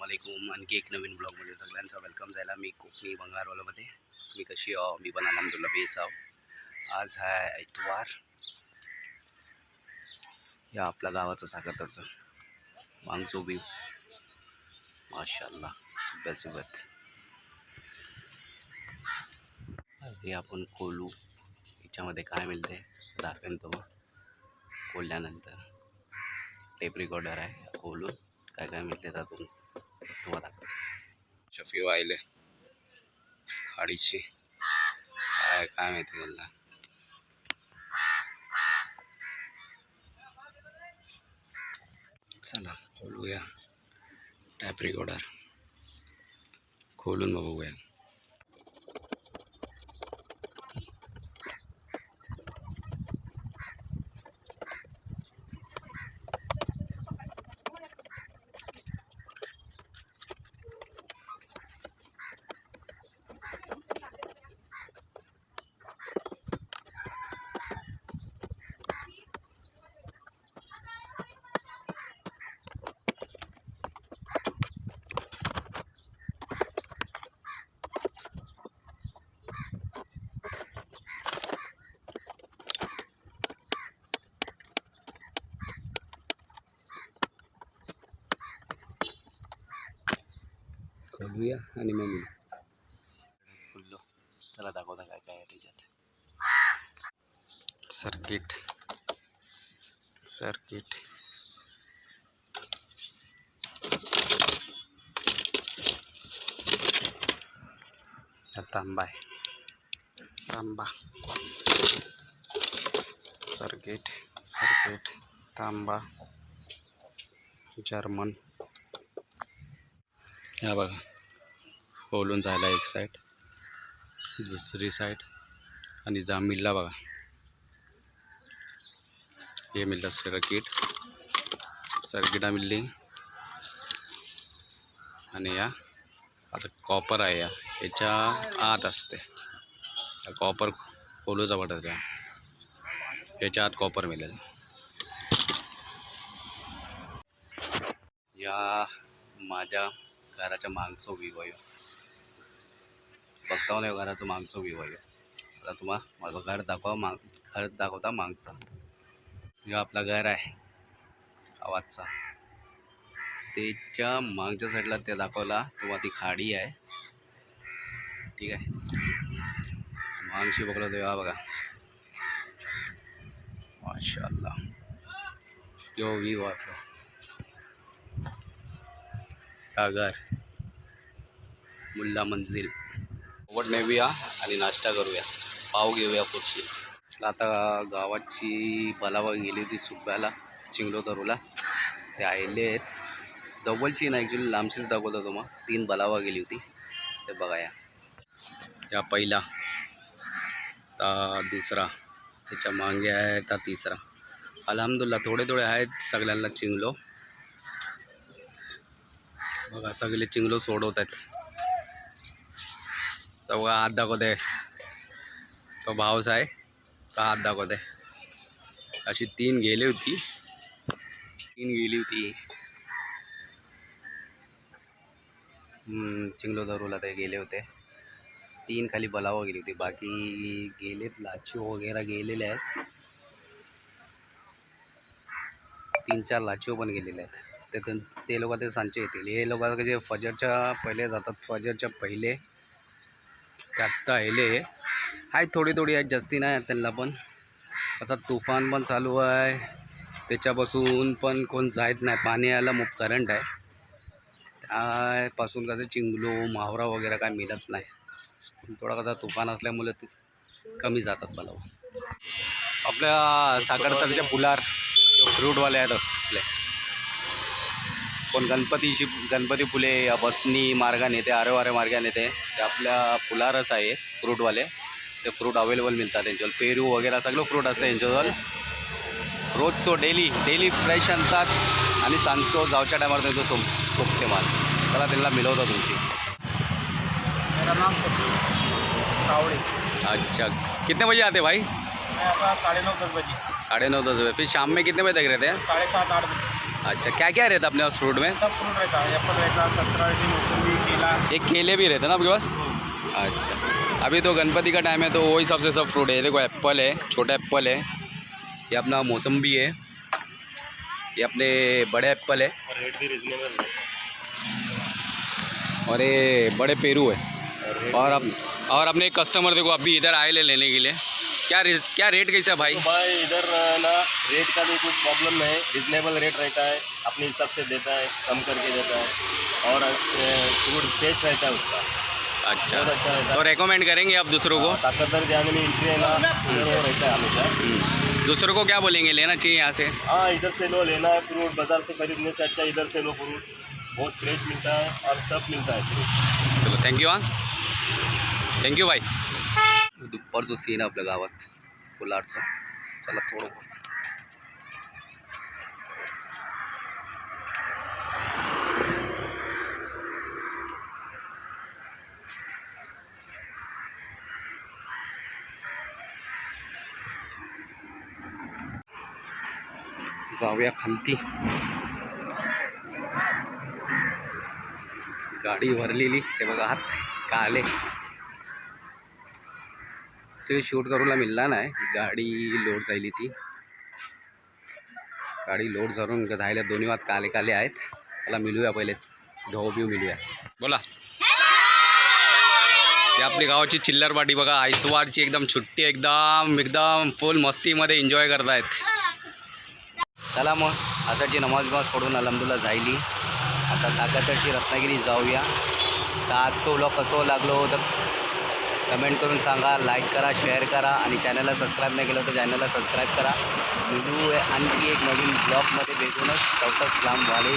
वालेकुम आणखी एक नवीन ब्लॉगमध्ये सगळ्यांचा वेलकम जायला. मी कोकणी बंगारवालामध्ये तुम्ही कशी आहो? मी पण अलहमदुल्ला बेस आहो. आज हा इतवार या आपल्या गावाचं साखरतरचं मागचो व्यू माशाल्लाह सुबह आज हे आपण खोलू याच्यामध्ये काय मिळते दाखवेन तो खोलल्यानंतर टेप रेकॉर्डर आहे. खोलून काय काय मिळते त्यातून? तुम्हाला शफी वाहिले. खाडीची काय काय माहिती त्यांना चला खोलूया. Tap recorder. खोलून बघूया. खोलूया आणि मग मी खुल्लो चला दाखवता काय काय आहे त्याच्यात सर्किट सर्किट हा तांबा आहे तांबा सर्किट सर्किट तांबा जर्मन हा बघा ओलून झाला एक साईड दुसरी साईड आणि जांभीला बघा. हे मिळलं सर्किट सर्किटा मिळली आणि या आता कॉपर आहे या. याच्या आत असते. कॉपर खोलूचा वाटत याच्या आत कॉपर मिळेल. या माझ्या घराच्या मागचं व्ह्यू आहे बघता नाही घराचं मागचं व्ह्यू आहे. आता तुम्हाला माझं घर दाखवा माग घर दाखवता मागचा. जो आपला घर आहे. आवाजचा. त्याच्या मागच्या साईडला ते दाखवला तुम्हाला ती खाडी आहे. ठीक आहे. मागशी बघलं तेव्हा बघा. माशाल्लाह. यो व्ह्यू आपला. कागर. मुल्ला मंजिल वट नेऊया आणि नाश्ता करूया. पाव घेऊया पुढची. आता गावाची बलावा गेली होती सुब्याला चिंगलो तरूला. ते आले आहेत. डबलची ना ॲक्च्युली लांबशीच दाखवतो तुम्हा. तीन बलावा गेली होती. ते बघा या या पहिला ता दुसरा त्याच्यामागे आहे ता तिसरा. अलहमदुल्ला थोडे थोडे आहेत सगळ्यांना चिंगलो बघा सगळे चिंगलो सोडवत आहेत तर बघा हात दाखवते तो भावच आहे तो हात दाखवते अशी तीन गेली होती. तीन गेली होती. चिंगलो दरूला ते गेले होते. तीन खाली बलावा गेली होती. बाकी गेलेत लाचो वगैरे गेलेले आहेत. तीन चार लाचो पण गेलेले आहेत. ते- ते लोक ते सांचे येतील. हे लोक जे फजरच्या पहिले जातात फजरच्या पहिले ते आत्ता आले आहे थोडी थोडी आहेत जास्ती नाही आहेत त्यांना पण. असा तुफान पण चालू आहे. त्याच्यापासून पण कोण जायत नाही. पाणी यायला मग करंट आहे. त्यापासून कसं चिंगलो मावरा वगैरे काय मिळत नाही. थोडा कसा तुफान असल्यामुळे ते कमी जातात मला आपल्या साखरतरच्या पुलार फ्रूटवाले आहेत आपले. कोण गणपतीशी गणपती फुले या बसनी मार्गाने येते आरे वारे मार्गाने येते ते आपल्या फुलारच आहे फ्रूटवाले. ते फ्रूट अवेलेबल मिळतात त्यांच्यावर पेरू वगैरे सगळं फ्रूट असतं यांच्याजवळ. रोजचो डेली डेली फ्रेश आणतात आणि सांगतो जावच्या टायमावर त्यांचं सोप सोपते माल. त्याला त्यांना मिळवता तुमची. अच्छा. कितने बजे आते भाई? मैं आता साढ़े नौ दस बजे। साढ़े नौ दस बजे. फिर शाम में कितने बजे तक रहते हैं? साढ़े सात आठ बजे। अच्छा क्या क्या रहता है अपने पास फ्रूट में? सब फ्रूट रहता है एप्पल रहता है संतरा मौसमी केला। एक केले भी रहते ना आपके पास? अच्छा अभी तो गणपति का टाइम है तो वो हिसाब से सब फ्रूट है। देखो एप्पल है छोटा एप्पल है। ये अपना मौसम्बी है। ये अपने बड़े एप्पल है। और रेट भी रिजनेबल है। और ये बड़े पेरू है। और अब और अपने कस्टमर देखो अभी इधर आए ले लेने के लिए। क्या रेट क्या रेट कैसा भाई? तो भाई इधर ना रेट का भी कुछ प्रॉब्लम नहीं। रिजनेबल रेट रहता है अपने हिसाब से देता है कम करके देता है। और फ्रूट फ्रेश रहता है उसका। अच्छा। बहुत अच्छा रहता तो रेकमेंड करेंगे आप दूसरों को? साकर जाने में एंट्री है ना रहता है हमेशा। हम्म। दूसरों को क्या बोलेंगे? लेना चाहिए यहाँ से। हाँ इधर से लो लेना है फ्रूट बाज़ार से खरीदने से अच्छा इधर से लो फ्रूट बहुत फ्रेश मिलता है और सब मिलता है फ्रूट चलो थैंक यू थँक्यू दुपार जो सीन आपल्या गावात. फुलारचं चला थोडं जाऊया खालती गाडी भरलेली. ते बघा हात का आले ते शूट करूला मिळला नाही. गाडी लोड झाली ती. गाडी लोड करून जायला दोन्ही वात काले काले आहेत. त्याला मिळूया पहिले. ढो बिव मिळूया. बोला. ते आपली गावाची चिल्लर पार्टी बघा. आयतवारची एकदम सुट्टी एकदम एकदम फुल मस्तीमध्ये एन्जॉय करतायत. चला मग. आताची नमाज बिमाज पडून अलमदुला जायली. आता सागरकडची रत्नागिरी जाऊया. तर आजचं व्लॉग कसं लागलो तर कमेंट करून सांगा लाईक करा शेअर करा आणि चॅनलला सबस्क्राईब नाही केलं तर चॅनलला सबस्क्राईब करा. मिळू आणखी एक नवीन ब्लॉगमध्ये भेटूनच. चौथा लांब वाले